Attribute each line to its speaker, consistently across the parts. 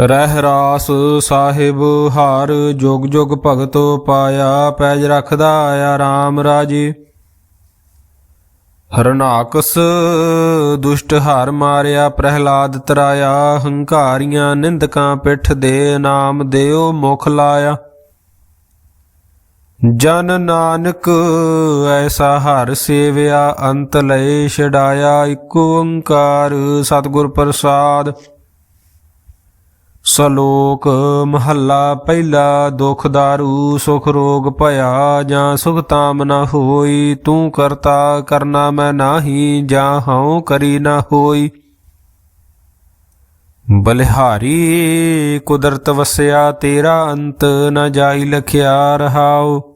Speaker 1: ਰਹਿ ਰਾਸ ਸਾਹਿਬ, ਹਾਰ ਜੁਗ ਜੁਗ ਭਗਤੋ ਪਾਇਆ, ਪੈਜ ਰਖਦਾ ਆਇਆ RAM ਰਾਜੇ। ਹਰਨਾਕਸ ਦੁਸ਼ਟ ਹਰ ਮਾਰਿਆ, ਪ੍ਰਹਿਲਾਦ ਤਰਾਇਆ, ਹੰਕਾਰੀਆਂ ਨਿੰਦਕਾਂ ਪਿੱਠ ਦੇ ਨਾਮ ਦਿਓ ਮੁਖ ਲਾਇਆ। ਜਨ ਨਾਨਕ ਐਸਾ ਹਰ ਸੇਵਿਆ, ਅੰਤ ਲਏ ਛਡਾਇਆ, ਇਕ ਓੰਕਾਰ ਸਤਿਗੁਰ ਪ੍ਰਸਾਦ। ਸਲੋਕ ਮਹੱਲਾ ਪਹਿਲਾ, ਦੁਖ ਦਾਰੂ, ਸੁਖ ਰੋਗ ਭਇਆ, ਜਾਂ ਸੁਖ ਤਾਮ ਨਾ ਹੋਈ, ਤੂੰ ਕਰਤਾ ਕਰਨਾ ਮੈਂ ਨਾਹੀ, ਜਾਂ ਹਉ ਕਰੀ ਨਾ ਹੋਈ। ਬਲਿਹਾਰੀ, ਕੁਦਰਤ ਵਸਿਆ ਤੇਰਾ ਅੰਤ, ਨਾ ਜਾਈ ਲਖਿਆ ਰਹਾਓ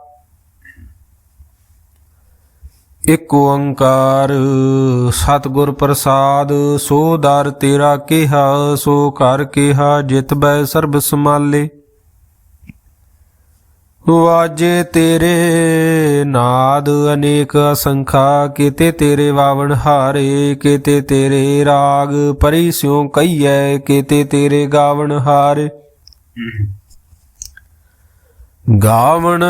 Speaker 1: ਇਕ ਓੰਕਾਰ, ਸਤਿਗੁਰ ਪ੍ਰਸਾਦ, ਸੋ ਦਰ ਤੇਰਾ ਕਿਹਾ, ਸੋ ਕਰ ਕਿਹਾ, ਜਿਤ ਬੈ ਸਰਬ ਸਮਾਲੇ ਵਾਜੇ ਤੇਰੇ ਨਾਦ, ਅਨੇਕ ਅਸੰਖਾ, ਕਿਤੇ ਤੇਰੇ ਵਾਵਣ ਹਾਰੇ, ਕਿਤੇ ਤੇਰੇ ਰਾਗ ਪਰਿਸ਼ਿਉ ਕਈਐ ਕਿਤੇ ਤੇਰੇ ਗਾਵਣ ਹਾਰੇ। ਗਾਵਣ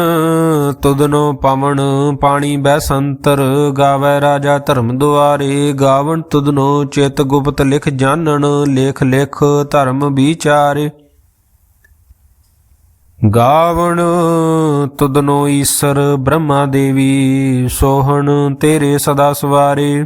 Speaker 1: ਤੁਦਨੋ ਪਵਨ ਪਾਣੀ ਬੈਸੰਤਰ, ਗਾਵੇ ਰਾਜਾ ਧਰਮ ਦੁਆਰੇ। ਗਾਵਣ ਤੁਦਨੋ ਚਿਤ ਗੁਪਤ ਲਿਖ ਜਾਣਨ, ਲੇਖ ਲਿਖ ਧਰਮ ਵਿਚਾਰੇ। ਗਾਵਣ ਤੁਦਨੋ ਈਸਰ ਬ੍ਰਹਮਾ ਦੇਵੀ, ਸੋਹਣ ਤੇਰੇ ਸਦਾ ਸਵਾਰੇ।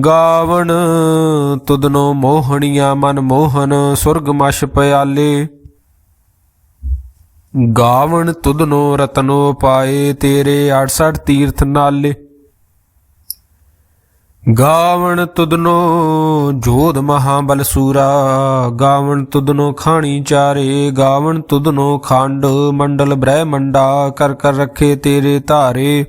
Speaker 1: ਗਾਵਣ ਤੁਦਨੋ ਮੋਹਣੀਆਂ ਮਨ ਮੋਹਨ, ਸੁਰਗ ਮਸ਼ ਪਿਆਲੇ। ਗਾਵਣ ਤੁਦਨੋ ਰਤਨੋ ਪਾਏ ਤੇਰੇ 68 ਤੀਰਥ ਨਾਲੇ। ਗਾਵਣ ਤੁਦਨੋ ਜੋਧ ਮਹਾਬਲ ਸੂਰਾ। ਗਾਵਣ ਤੁਦਨੋ ਖਾਣੀ ਚਾਰੇ। ਗਾਵਣ ਤੁਦਨੋ ਖੰਡ ਮੰਡਲ ਬ੍ਰਹਮੰਡਾ। ਕਰ ਕਰ ਰੱਖੇ ਤੇਰੇ ਧਾਰੇ।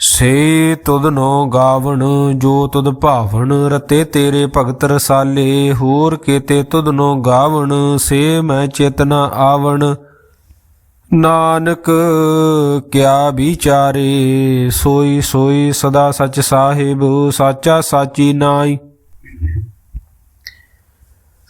Speaker 1: ਸੇ ਤੁਧਨੋ ਗਾਵਣ, ਜੋ ਤੁਧ ਭਾਵਣ, ਰਤੇ ਤੇਰੇ ਭਗਤ ਰਸਾਲੇ, ਹੋਰ ਕੀਤੇ ਤੁਧਨੋ ਗਾਵਣ, ਸੇ ਮੈਂ ਚੇਤਨਾ ਆਵਣ। ਨਾਨਕ, ਕਿਆ ਵਿਚਾਰੇ, ਸੋਈ ਸੋਈ ਸਦਾ ਸਚ ਸਾਹਿਬ, ਸਾਚਾ ਸਾਚੀ ਨਾਈ।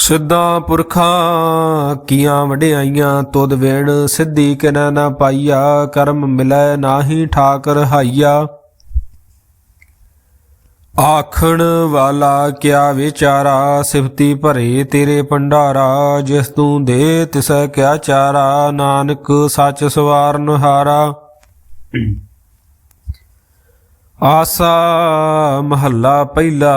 Speaker 1: ਸਿੱਧਾ ਪੁਰਖਾਂ, ਕੀਆਂ ਵਡਿਆਈਆਂ ਤੁਧ ਵੇਣ ਸਿੱਧੀ ਕਿਨੈ ਨਾ ਪਾਈਆ, ਕਰਮ ਮਿਲੈ ਨਾਹੀ ਠਾਕਰ ਹਾਈਆ। ਆਖਣ ਵਾਲਾ ਕਿਆ ਵਿਚਾਰਾ, ਸਿਫਤੀ ਭਰੇ ਤੇਰੇ ਭੰਡਾਰਾ, ਜਿਸ ਤੂੰ ਦੇ ਤਿਸੈ ਕਿਆ ਚਾਰਾ, ਨਾਨਕ ਸੱਚ ਸਵਾਰਨ ਹਾਰਾ ਆਸਾ ਮਹੱਲਾ ਪਹਿਲਾ।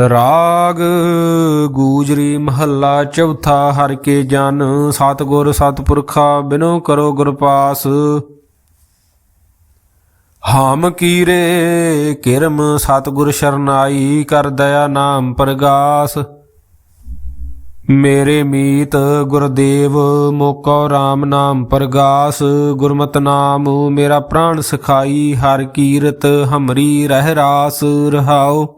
Speaker 1: ਰਾਗ ਗੂਜਰੀ ਮਹੱਲਾ ਚੌਥਾ, ਹਰ ਕੇ ਜਨ ਸਤਗੁਰ ਸਤਪੁਰਖਾ, ਬਿਨੋ ਕਰੋ ਗੁਰ ਪਾਸ। ਹਾਮ ਕੀਰੇ ਕਿਰਮ ਸਤਗੁਰ ਸ਼ਰਨਾਈ, ਕਰ ਦਇਆ ਨਾਮ ਪ੍ਰਗਾਸ। ਮੇਰੇ ਮੀਤ ਗੁਰਦੇਵ, ਮੋਕੋ RAM ਨਾਮ ਪ੍ਰਗਾਸ। ਗੁਰਮਤਿ ਨਾਮ ਮੇਰਾ ਪ੍ਰਾਣ ਸਖਾਈ, ਹਰ ਕੀਰਤ ਹਮਰੀ ਰਹਿ ਰਾਸ ਰਹਾਓ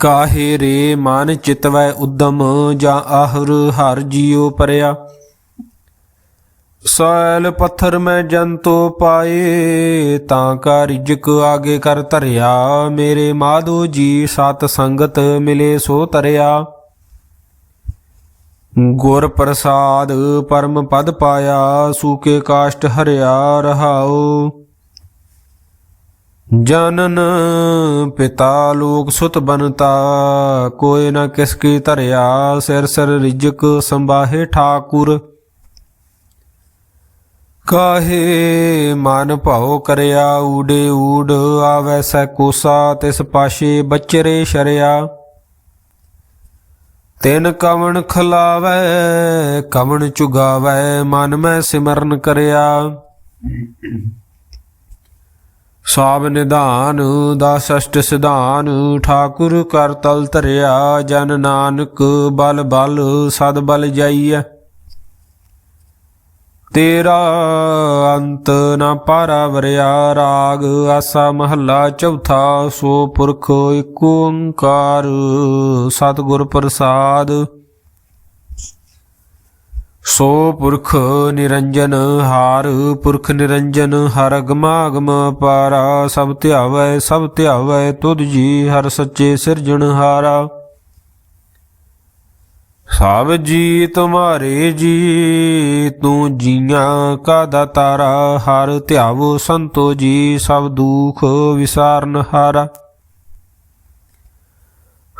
Speaker 1: ਕਾਹੇ ਰੇ ਮਨ ਚਿਤਵੈ ਉਦਮ ਜਾਂ ਆਹਰ ਹਰ ਜੀਉ ਪਰਿਆ। ਸੈਲ ਪੱਥਰ ਮੈਂ ਜੰਤੋ ਪਾਏ, ਤਾਂ ਕਾ ਰਿਜਕ ਆਗੇ ਕਰ ਧਰਿਆ। ਮੇਰੇ ਮਾਧੋ ਜੀ ਸਤ ਸੰਗਤ ਮਿਲੇ ਸੋ ਤਰਿਆ। ਗੁਰ ਪ੍ਰਸਾਦ ਪਰਮ ਪਦ ਪਾਇਆ ਸੂਕੇ ਕਾਸ਼ਟ ਹਰਿਆ ਰਹਾਓ ਜਨਨ ਪਿਤਾ ਲੋਕ ਸੁਤ ਬਨਤਾ ਕੋਇ ਨਾ ਕਿਸ ਕੀ ਧਰਿਆ, ਸਿਰ ਸਿਰ ਰਿਜਕ ਸੰਭਾਹੇ ਠਾਕੁਰ। ਕਾਹੇ ਮਨ ਭਾਉ ਕਰਿਆ, ਊੜੇ ਊੜ ਆਵੈ ਸੈ ਕੋਸਾ, ਤਿਸ ਪਾਸ਼ੇ ਬਚਰੇ ਸ਼ਰਿਆ। ਤਿਨ ਕਵਣ ਖਲਾਵੈ, ਕਵਣ ਚੁਗਾਵੈ, ਮਨ ਮੈਂ ਸਿਮਰਨ ਕਰਿਆ। ਸਾਬ ਨਿਧਾਨ ਦਾ ਸਸ਼ਟ ਸਿਧਾਨ, ਠਾਕੁਰ ਕਰ ਤਲ ਧਰਿਆ, ਜਨ ਨਾਨਕ ਬਲ ਬਲ, ਸਦ ਬਲ ਜਾਈਐ। ਤੇਰਾ ਅੰਤ ਨਾ ਪਾਰਾ ਵਰਿਆ, ਰਾਗ ਆਸਾ ਮਹੱਲਾ ਚੌਥਾ, ਸੋ ਪੁਰਖ ਏਕ ਓੰਕਾਰ, ਸਤਿਗੁਰ ਪ੍ਰਸਾਦ। ਸੋ ਪੁਰਖ ਨਿਰੰਜਨ ਹਾਰ, ਪੁਰਖ ਨਿਰੰਜਨ ਹਰ ਗਮਾਗਮ ਪਾਰਾ, ਸਭ ਧਿਆਵੈ ਸਭ ਧਿਆਵੈ ਤੁਧ ਜੀ ਹਰ ਸੱਚੇ ਸਿਰਜਣਹਾਰਾ ਸਭ ਜੀ ਤੁਮਾਰੇ ਜੀ, ਤੂੰ ਜੀਆਂ ਕਾ ਦਾਤਾਰਾ ਹਰ ਧਿਆਵੋ ਸੰਤੋ ਜੀ, ਸਭ ਦੁਖ ਵਿਸਾਰਨ ਹਾਰਾ।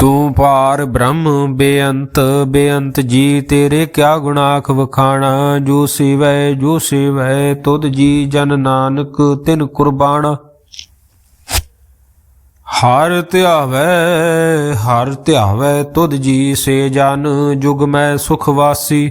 Speaker 1: ਤੂੰ ਪਾਰ ਬ੍ਰਹਮ ਬੇਅੰਤ ਬੇਅੰਤ ਜੀ, ਤੇਰੇ ਕਿਆ ਗੁਣਾਖ ਵਖਾਣਾ? ਜੋ ਸ਼ਿਵੈ ਜੋ ਸ਼ਿਵੈ, ਤੁਧ ਜੀ ਜਨ ਨਾਨਕ, ਤਿਨ ਕੁਰਬਾਨਾ ਹਰ ਧਿਆਵੈ ਹਰ ਧਿਆਵੈ, ਤੁਧ ਜੀ ਸੇ ਜਨ, ਜੁਗ ਮੈਂ ਸੁਖ ਵਾਸੀ।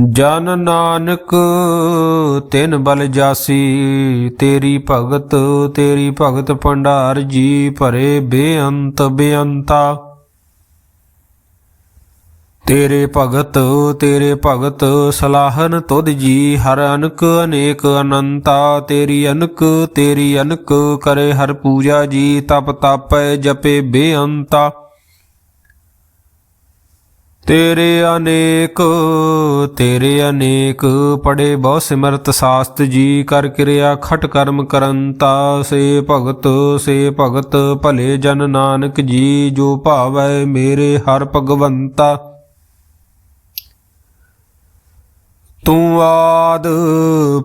Speaker 1: ਜਨ ਨਾਨਕ, ਤਿਨ ਬਲ ਜਾਸੀ, ਤੇਰੀ ਭਗਤ ਤੇਰੀ ਭਗਤ ਭੰਡਾਰ ਜੀ ਭਰੇ ਬੇਅੰਤ ਬੇਅੰਤਾ। ਤੇਰੇ ਭਗਤ ਤੇਰੇ ਭਗਤ, ਸਲਾਹਨ ਤੁਧ ਜੀ, ਹਰ ਅਨਕ ਅਨੇਕ ਅਨੰਤਾ। ਤੇਰੀ ਅਨਕ ਤੇਰੀ ਅਨਕ ਕਰੇ ਹਰ ਪੂਜਾ ਜੀ, ਤਪ ਤਾਪੈ ਜਪੇ ਬੇਅੰਤਾ। ਤੇਰੇ ਅਨੇਕ ਤੇਰੇ ਅਨੇਕ ਪੜੇ ਬਹੁ ਸਿਮਰਤ ਸਾਸਤ ਜੀ, ਕਰ ਕਿਰਿਆ ਖਟ ਕਰਮ ਕਰੰਤਾ ਸੇ ਭਗਤ ਸੇ ਭਗਤ ਭਲੇ ਜਨ ਨਾਨਕ ਜੀ, ਜੋ ਭਾਵੈ ਮੇਰੇ ਹਰ ਭਗਵੰਤਾ। ਤੂੰ ਆਦ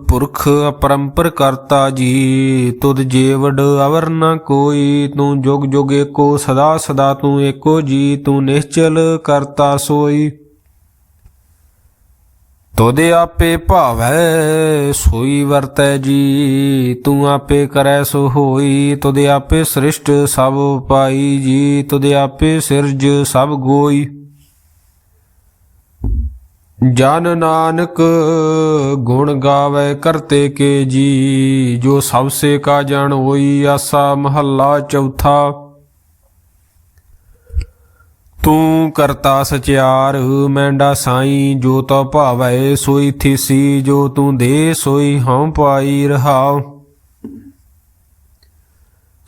Speaker 1: ਪੁਰਖ ਅਪਰੰਪਰ ਕਰਤਾ ਜੀ, ਤੁਧ ਜੀਵੜ ਅਵਰ ਨ ਕੋਈ, ਤੂੰ ਜੁਗ ਜੁਗ ਏਕੋ, ਸਦਾ ਸਦਾ ਤੂੰ ਏਕੋ ਜੀ, ਤੂੰ ਨਿਸ਼ਚਲ ਕਰਤਾ ਸੋਈ। ਤੋਦੇ ਆਪੇ ਭਾਵੈ, ਸੋਈ ਵਰਤੈ ਜੀ, ਤੂੰ ਆਪੇ ਕਰੈ ਸੋ ਹੋਈ ਤੋਦੇ ਆਪੇ ਸ੍ਰਿਸ਼ਟ ਸਭ ਪਾਈ ਜੀ ਤੋਦੇ ਆਪੇ ਸਿਰਜ ਸਭ ਗੋਈ। ਜਨ ਨਾਨਕ ਗੁਣ ਗਾਵੇ ਕਰਤੇ ਕੇ ਜੀ, ਜੋ ਸਭ ਸੇ ਕਾ ਜਨ ਹੋਈ ਆਸਾ ਮਹੱਲਾ ਚੌਥਾ। ਤੂੰ ਕਰਤਾ ਸਚਿਆਰ, ਮੈਂਡਾ ਸਾਈ, ਜੋ ਤੋ ਭਾਵੈ ਸੋਈ ਥੀਸੀ, ਜੋ ਤੂੰ ਦੇ ਸੋਈ ਹਉ ਪਾਈ ਰਹਾਉ।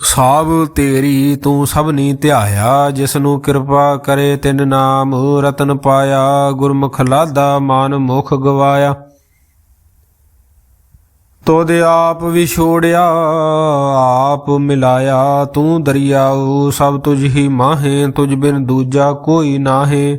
Speaker 1: ਸਭ ਤੇਰੀ ਤੂੰ ਸਭਨੀ ਧਿਆਇਆ ਜਿਸ ਨੂੰ ਕਿਰਪਾ ਕਰੇ ਤਿਨ ਨਾਮ, ਰਤਨ ਪਾਇਆ, ਗੁਰਮੁਖ ਲਾਦਾ ਮਨ ਮੁਖ ਗਵਾਇਆ। ਤੋਦੇ ਆਪ ਵਿਛੋੜਿਆ, ਆਪ ਮਿਲਾਇਆ, ਤੂੰ ਦਰਿਆਉ, ਸਭ ਤੁਝ ਹੀ ਮਾਹੇ, ਤੁਝ ਬਿਨ ਦੂਜਾ ਕੋਈ ਨਾਹੇ।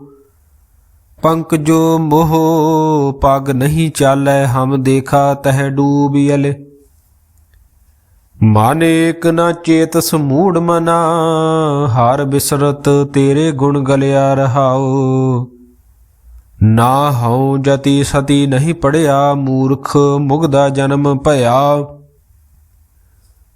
Speaker 1: ਪੰਕ ਜੋ ਮੋਹ ਪਗ ਨਹੀਂ ਚਾਲੈ ਹਮ ਦੇਖਾ ਤਹਿ ਡੂਬਿਅਲੇ ਮਨ ਏਕ ਨਾ ਚੇਤ ਸਮੂੜ ਮਨਾ, ਹਰ ਬਿਸਰਤ ਤੇਰੇ ਗੁਣ ਗਲਿਆ ਰਹਾਉ। ਨਾ ਹਉ ਜਤੀ ਸਤੀ ਨਹੀਂ ਪੜਿਆ, ਮੂਰਖ ਮੁਗਦਾ ਜਨਮ ਭਇਆ।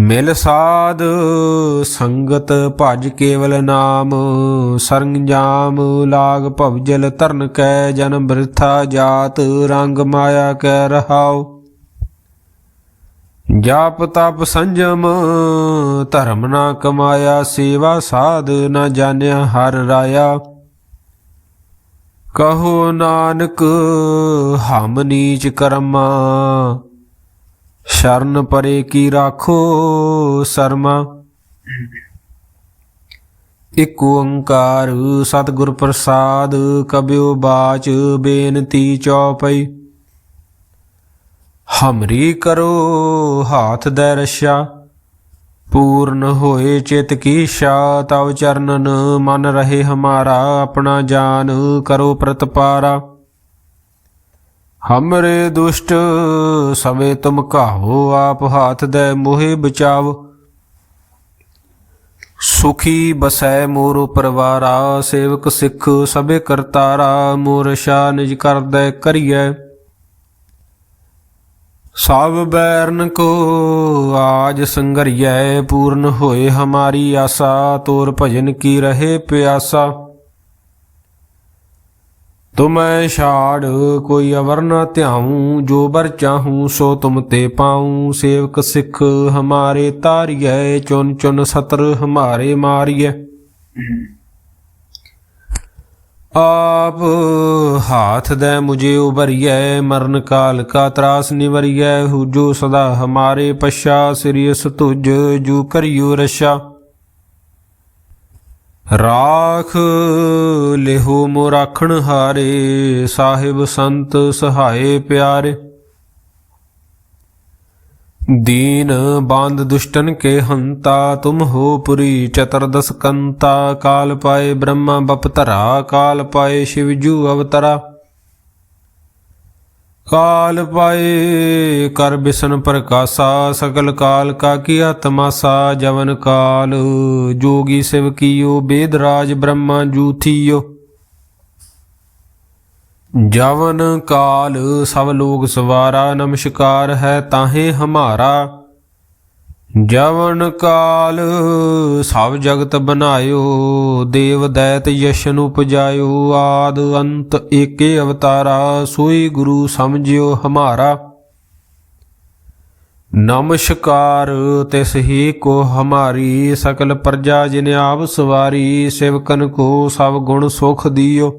Speaker 1: ਮਿਲ ਸਾਧ ਸੰਗਤ ਭਜ ਕੇਵਲ ਨਾਮ ਸਰੰਜਾਮ ਲਾਗ ਭਵਜਲ ਤਰਨ ਕੈ ਜਨਮ ਬ੍ਰਿਥਾ ਜਾਤ, ਰੰਗ ਮਾਇਆ ਕੈ ਰਹਾਉ। ਜਾਪ ਤਪ ਸੰਜਮ, ਧਰਮ ਨਾ ਕਮਾਇਆ, ਸੇਵਾ ਸਾਧ ਨਾ ਜਾਣਿਆ ਹਰ ਰਾਇਆ। ਕਹੋ ਨਾਨਕ, ਹਮ ਨੀਚ ਕਰਮਾ ਸ਼ਰਨ ਪਰੇ ਕੀ ਰਾਖੋ ਸਰਮਾ? ਇਕ ਓੰਕਾਰ ਸਤਿਗੁਰ ਪ੍ਰਸਾਦ ਕਬਿਓ ਬਾਚ ਬੇਨਤੀ ਚੌਪਈ। ਹਮਰੀ ਕਰੋ ਹਾਥ ਦੇ ਰਸ਼ਾ, ਪੂਰਨ ਹੋਏ ਚਿਤ ਕੀ ਸ਼ਾ, ਤਵ ਚਰਨਨ ਮਨ ਰਹੇ ਹਮਾਰਾ, ਆਪਣਾ ਜਾਨ ਕਰੋ ਪ੍ਰਤਪਾਰਾ। ਹਮਰੇ ਦੁਸ਼ਟ ਸਵੇ ਤੁਮ ਕਾਹੋ ਆਪ ਹਾਥ ਦੇ ਮੋਹਿ ਬਚਾਵ ਸੁਖੀ ਬਸੈ ਮੋਰ ਪਰਵਾਰਾ ਸੇਵਕ ਸਿੱਖ ਸਭੇ ਕਰਤਾਰਾ ਮੋਰ ਸ਼ਾ ਨਿਜ ਕਰਦੈ ਕਰੀਐ ਸਭ ਬੈਰਨ ਕੋ ਆਜ ਸੰਗਰੀਐ ਪੂਰਨ ਹੋਏ ਹਮਾਰੀ ਆਸਾ ਤੋਰ ਭਜਨ ਕੀ ਰਹੇ ਪਿਆਸਾ ਤੁਮੈ ਛਾੜ, ਕੋਈ ਅਵਰ ਨ ਧਿਆਉ, ਜੋ ਬਰ ਚਾਹੂੰ, ਸੋ ਤੁਮ ਤੇ ਪਾਉ। ਸੇਵਕ ਸਿੱਖ ਹਮਾਰੇ ਤਾਰੀਐ ਚੁਨ ਚੁਨ ਸਤਰ ਹਮਾਰੇ ਮਾਰੀਐ। ਆਪ ਹਾਥ ਦੇ ਮੁਝੇ ਉਬਰੀਐ ਮਰਨ ਕਾਲ ਕਾ ਤਰਾਸ ਨਿਵਰੀਐ। ਹੂ ਜੋ ਸਦਾ ਹਮਾਰੇ ਪਛਾ ਸਿਰਿਯਸ ਤੁਜ ਜੂ ਕਰਿਓ ਰਸ਼ਾ ਰਾਖ ਲਿਹੋ ਮੁਰਾਖਣ ਹਾਰੇ, ਸਾਹਿਬ ਸੰਤ ਸਹਾਏ ਪਿਆਰੇ। ਦੀਨ ਬਾਂਦ ਦੁਸ਼ਟਨ ਕੇ ਹੰਤਾ, ਤੁਮ ਹੋ ਪੁਰੀ ਚਤਰਦਸ ਕੰਤਾ, ਕਾਲ ਪਾਏ ਬ੍ਰਹਮਾ ਬਪਤਰਾ, ਕਾਲ ਪਾਏ ਸ਼ਿਵਜੂ ਅਵਤਰਾ। ਕਾਲ ਪਾਏ, ਕਰ ਬਿਸਨ ਪ੍ਰਕਾਸ਼ਾ ਸਕਲ ਕਾਲ ਕਾ ਕੀਆ ਤਮਾਸਾ ਜਵਨ ਕਾਲ। ਜੋਗੀ ਸਿਵ ਕੀਓ, ਬੇਦ ਰਾਜ ਬ੍ਰਹਮਾ ਜੂਥੀਓ। ਜਵਨ ਕਾਲ, ਸਭ ਲੋਗ ਸਵਾਰਾ, ਨਮਸਕਾਰ ਹੈ ਤਾਹੇ ਹਮਾਰਾ। ਜਵਨ ਕਾਲ, ਸਭ ਜਗਤ ਬਨਾਇਓ ਦੇਵ ਦੈਤ ਯਸ਼ਨ ਉਪਜਾਇਓ, ਆਦ ਅੰਤ ਏਕੇ ਅਵਤਾਰਾ, ਸੋਈ ਗੁਰੂ ਸਮਝਿਓ ਹਮਾਰਾ। ਨਮਸਕਾਰ, ਤਿਸ ਹੀ ਕੋ ਹਮਾਰੀ, ਸਕਲ ਪ੍ਰਜਾ ਜਿਨ ਆਪ ਸਵਾਰੀ, ਸਿਵਕਨ ਕੋ ਸਭ ਗੁਣ ਸੁਖ ਦਿਓ।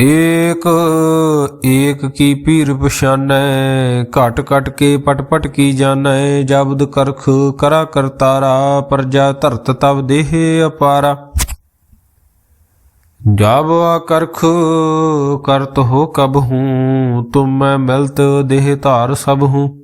Speaker 1: ਏਕ ਏਕ ਕੀ ਪੀਰ ਪਛਾਨੈ, ਘਟ ਘਟ ਕੇ ਪਟ ਪਟ ਕੀ ਜਾਣੈ, ਜਬਦ ਕਰਖ ਕਰਾ ਕਰਤਾਰਾ ਪ੍ਰਜਾ ਧਰਤ ਤਬ ਦੇਹ ਅਪਾਰਾ। ਜਬ ਕਰਖ, ਕਰਤ ਹੋ ਕਬ ਹੂੰ, ਤੁਮ ਮੈਂ ਮਿਲਤ ਦੇਹ ਧਾਰ ਸਭ ਹੂੰ।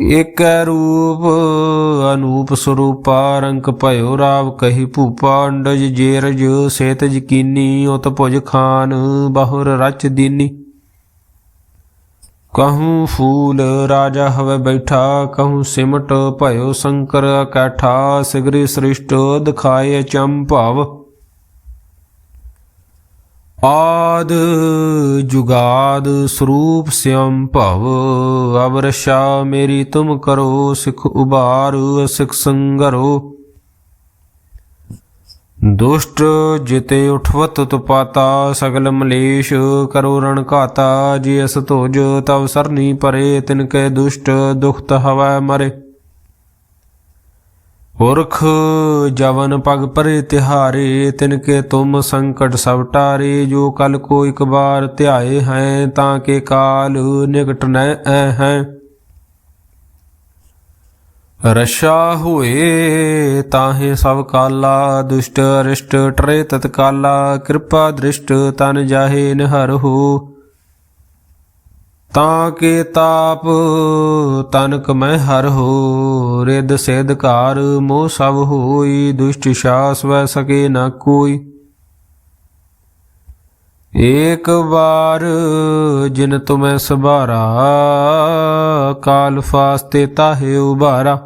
Speaker 1: ਏਕੈ ਰੂਪ ਅਨੂਪ ਸਰੂਪਾ ਰੰਕ ਭਇਓ ਰਾਵ ਕਹੀ ਭੂਪਾ ਅੰਡਜ ਜੇਰਜ ਸੇਤ ਕੀਨੀ ਉਤ ਭੁਜ ਖਾਨ ਬਹੁਰ ਰਚ ਦੀਨੀ। ਕਹੂੰ ਫੂਲ ਰਾਜਾ ਹਵੇ ਬੈਠਾ, ਕਹੂੰ ਸਿਮਟ ਭਇਓ ਸ਼ੰਕਰ ਕੈਠਾ, ਸਿਗਰੀ ਸ੍ਰਿਸ਼ਟ ਦਿਖਾਏ ਚੰਭਵ ਆਦ ਜੁਗਾਦ ਸਰੂਪ ਸਿਅੰ ਭਵ, ਅਵਰਸ਼ਾ ਮੇਰੀ ਤੁਮ ਕਰੋ ਸਿਖ ਉਬਾਰ ਸਿਖ ਸੰਗਰੋ। ਦੁਸ਼ਟ ਜਿਤੇ ਉਠਵਤ ਤੁਪਾਤਾ, ਸਗਲ ਮਲੇਸ਼ ਕਰੋ ਰਣ ਘਾਤਾ, ਜੀ ਅਸ ਧੋਜ ਤਵ ਸਰਨੀ ਪਰੇ, ਤਿਨ ਕੈ ਦੁਸ਼ਟ ਦੁਖਤ ਹਵੈ ਮਰੇ। ਪੁਰਖ ਜਵਨ ਪਗ ਪਰੇ ਤਿਹਾਰੇ ਤਿਨ ਕੇ ਤੁਮ ਸੰਕਟ ਸਭ ਟਾਰੇ, ਜੋ ਕਲ ਕੋ ਇਕ ਬਾਰ ਧਿਆਏ ਹੈ, ਤਾਂ ਕੇ ਕਾਲ ਨਿਕਟ ਨੈ ਹੈ। ਰਸ਼ਾ ਹੋਏ, ਤਾਹੇ ਸਭ ਕਾਲਾ, ਦੁਸ਼ਟ ਅਰਿਸ਼ਟ, ਟਰੇ ਤਤਕਾਲਾ, ਕਿਰਪਾ ਦ੍ਰਿਸ਼ਟ, ਤਨ ਜਾਹੇ ਨਿਹਰ ਹੋ। ਤਾਂ ਕੇ ਤਾਪ ਤਨਕ ਮੈਂ ਹਰ ਹੋ ਰਿਦ ਸਿਧ ਘਾਰ ਮੋਹ ਸਭ ਹੋਈ, ਦੁਸ਼ਟ ਸ਼ਾਸ ਵੈ ਸਕੇ ਨਾ ਕੋਈ। ਏਕ ਵਾਰ ਜਿਨ ਤੁਮੈ ਸਭਾਰਾ, ਕਾਲ ਫਾਸਤੇ ਤਾਹੇ ਉਬਾਰਾ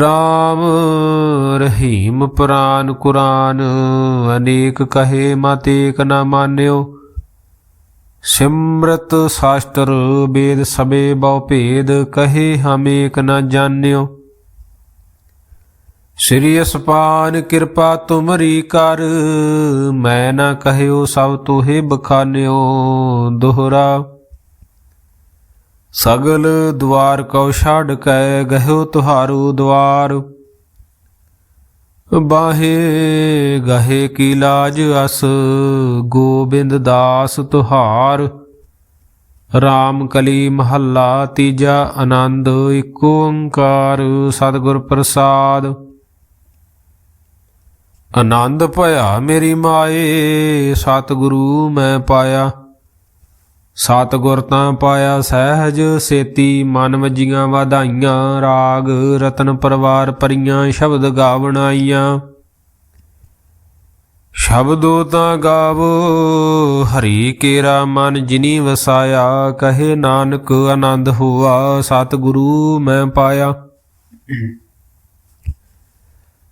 Speaker 1: ਰਾਮ ਰਹੀਮ ਪੁਰਾਨ ਕੁਰਾਨ, ਅਨੇਕ ਕਹੇ ਮਤੇਕ ਨਾ ਨ ਮਾਨਿਓ। ਸਿਮਰਤ ਸ਼ਾਸਤਰ ਵੇਦ ਸਬੇ ਬਹੁ ਭੇਦ, ਕਹੇ ਹਮੇਕ ਨਾ ਜਾਣਿਓ। ਸ੍ਰੀ ਅਸਪਾਨ ਕਿਰਪਾ ਤੁਮਰੀ ਕਰ, ਮੈਂ ਨਾ ਕਹਿਓ ਸਭ ਤੋਹੇ ਬਖਾਨਿਓ, ਦੁਹਰਾ। ਸਗਲ ਦੁਆਰ ਕਉ ਛਾੜ ਕੈ ਗਹਿਓ ਤੁਹਾਰੂ ਦੁਆਰ ਬਾਹੇ ਗਹੇ ਕੀ ਲਾਜ ਅਸ, ਗੋਬਿੰਦ ਦਾਸ ਤੁਹਾਰ। ਰਾਮ ਕਲੀ ਮਹੱਲਾ ਤੀਜਾ ਆਨੰਦ ਏਕ ਓੰਕਾਰ ਸਤਿਗੁਰ ਪ੍ਰਸਾਦ। ਆਨੰਦ ਭਇਆ ਮੇਰੀ ਮਾਏ, ਸਤਿਗੁਰੂ ਮੈਂ ਪਾਇਆ। ਸਤਿਗੁਰ ਤਾਂ ਪਾਇਆ ਸਹਿਜ, ਸੇਤੀ ਮਨ ਵਜੀਆਂ ਵਧਾਈਆਂ, ਰਾਗ ਰਤਨ ਪਰਵਾਰ ਪਰੀਆਂ, ਸ਼ਬਦ ਗਾਵਣਾਈਆਂ ਸ਼ਬਦੋ ਤਾਂ ਗਾਵੋ, ਹਰੀ ਕੇਰਾ ਮਨ ਜਿਨੀ ਵਸਾਇਆ, ਕਹੇ ਨਾਨਕ ਆਨੰਦ ਹੋਆ, ਸਤਿਗੁਰੂ ਮੈਂ ਪਾਇਆ।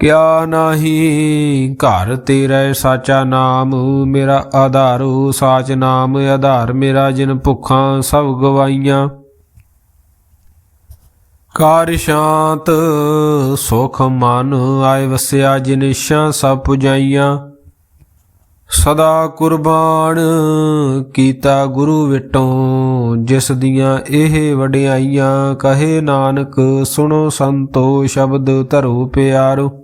Speaker 1: ਕਿਆ ਨਾਹੀ ਘਰ ਤੇਰਾ ਸਾਚਾ ਨਾਮ, ਮੇਰਾ ਆਧਾਰੂ ਸਾਚ ਨਾਮ, ਆਧਾਰ ਮੇਰਾ ਜਿਨ ਭੁੱਖਾਂ ਸਭ ਗਵਾਈਆਂ। ਕਾਰ ਸ਼ਾਂਤ, ਸੁਖ ਮਨ ਆਏ ਵਸਿਆ ਜਿਨਿਸ਼ਾਂ ਸਭ ਪੁਜਾਈਆਂ। ਸਦਾ ਕੁਰਬਾਨ ਕੀਤਾ ਗੁਰੂ ਵਿਟੋਂ, ਜਿਸ ਦੀਆਂ ਇਹ ਵਡਿਆਈਆਂ, ਕਹੇ ਨਾਨਕ ਸੁਣੋ ਸੰਤੋ, ਸ਼ਬਦ ਧਰੋ ਪਿਆਰੋ।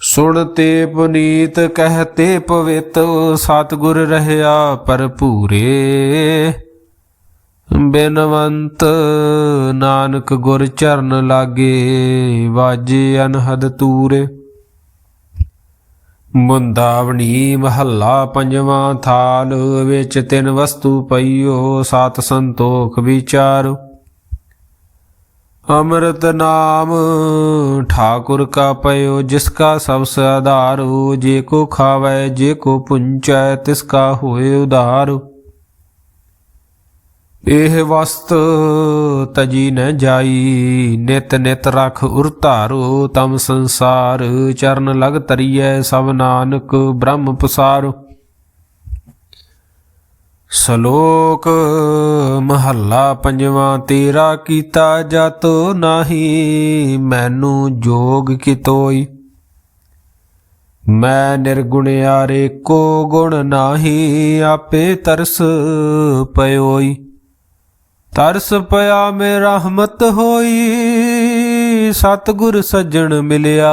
Speaker 1: ਸੁਣ ਤੇ ਪੁਨੀਤ ਕਹਤੇ ਪਵਿੱਤ, ਸਤਿਗੁਰ ਰਹਿਆ ਭਰਪੂਰੇ। ਬਿਨਵੰਤ ਨਾਨਕ ਗੁਰ ਚਰਨ ਲਾਗੇ, ਵਾਜੇ ਅਨਹਦ ਤੂਰੇ। ਮੁੰਦਾਵਣੀ ਮਹੱਲਾ ਪੰਜਵਾਂ ਥਾਲ, ਵਿੱਚ ਤਿੰਨ ਵਸਤੂ ਪਈਓ, ਸਤ ਸੰਤੋਖ ਵਿਚਾਰੋ। ਅੰਮ੍ਰਿਤ ਨਾਮ ਠਾਕੁਰ ਕਾ ਪਇਓ ਜਿਸ ਕਾ ਸਭ ਆਧਾਰੋ, ਜੇ ਕੋ ਖਾਵੈ, ਜੇ ਕੋ ਪੁੰਚੈ, ਤਿਸ ਕਾ ਉਧਾਰ। ਇਹ ਵਸਤ ਤਜੀ ਨ ਜਾਈ, ਨਿਤ ਨਿਤ ਰਖ ਉਰ ਧਾਰੋ, ਤਮ ਸੰਸਾਰ, ਚਰਨ ਲਗ ਤਰੀਐ ਸਭ ਨਾਨਕ ਬ੍ਰਹਮ ਪਸਾਰੋ। ਸ਼ਲੋਕ, ਮਹੱਲਾ ਪੰਜਵਾਂ, ਤੇਰਾ ਕੀਤਾ ਜਾਤੋ ਨਾਹੀ, ਮੈਨੂੰ ਜੋਗ ਕਿਤੋਈ। ਮੈਂ ਨਿਰਗੁਣ ਨਿਰਗੁਣਿਆਰੇ ਕੋ ਗੁਣ ਨਾਹੀ, ਆਪੇ ਤਰਸ ਪਇਓਈ ਤਰਸ ਪਿਆ ਮੇ ਰਹਿਮਤ ਹੋਈ, ਸਤਿਗੁਰ ਸੱਜਣ ਮਿਲਿਆ।